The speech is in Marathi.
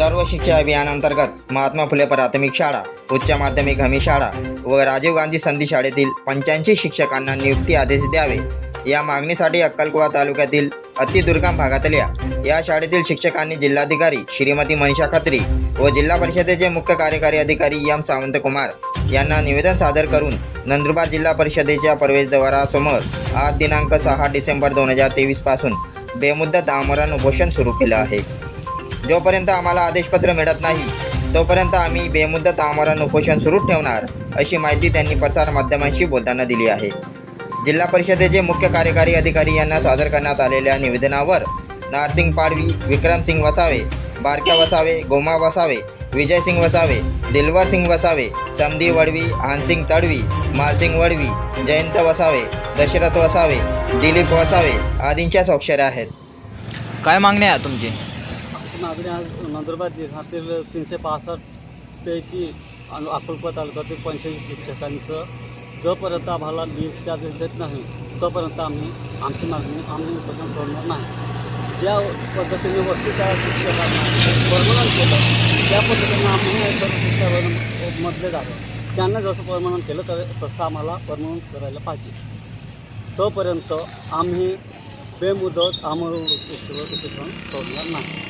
सर्व शिक्षा अभियानांतर्गत महात्मा फुले प्राथमिक शाळा उच्च माध्यमिक हमी शाळा व राजीव गांधी संधी शाळेतील पंच्याऐंशी शिक्षकांना नियुक्ती आदेश द्यावे. या मागणीसाठी अक्कलकुवा तालुक्यातील अतिदुर्गम भागातल्या या शाळेतील शिक्षकांनी जिल्हाधिकारी श्रीमती मनीषा खत्री व जिल्हा परिषदेचे मुख्य कार्यकारी अधिकारी एम सावंतकुमार यांना निवेदन सादर करून नंदुरबार जिल्हा परिषदेच्या प्रवेशद्वारासमोर आज दिनांक सहा डिसेंबर दोन हजार तेवीसपासून बेमुद्दत आमरण उपोषण सुरू केलं आहे. जोपर्यंत आम्हाला आदेशपत्र मिळत नाही तोपर्यंत आम्ही बेमुदत आमरण उपोषण सुरू ठेवणार अशी माहिती त्यांनी प्रसारमाध्यमांशी बोलताना दिली आहे. जिल्हा परिषदेचे मुख्य कार्यकारी अधिकारी यांना सादर करण्यात आलेल्या निवेदनावर नारसिंग पाडवी विक्रमसिंग वसावे बारक्या वसावे गोमा वसावे विजयसिंग वसावे दिलवर सिंग वसावे समधी वडवी हानसिंग तडवी मालसिंग वडवी जयंत वसावे दशरथ वसावे दिलीप वसावे आदींच्या स्वाक्षऱ्या आहेत. काय मागणी आहे तुमची? मागणी आज नंदुरबार जिल्ह्यातील तीनशे पासष्ट पैकी आणि अकोलकोट तालुक्यातील पंच्याऐंशी शिक्षकांचं जोपर्यंत आम्हाला नियुक्ती आदेश देत नाही तोपर्यंत आम्ही आमची मागणी आम्ही उपोषण सोडणार नाही. ज्या पद्धतीने वस्तूच्या शिक्षकांना वर्णन केलं त्या पद्धतीने आम्ही सर्व शिक्षक मधले जातो त्यांना जसं परमनंट केलं तर तसं आम्हाला परमनंट करायला पाहिजे. तोपर्यंत आम्ही बेमुदत आमरण उपोषण सोडणार नाही.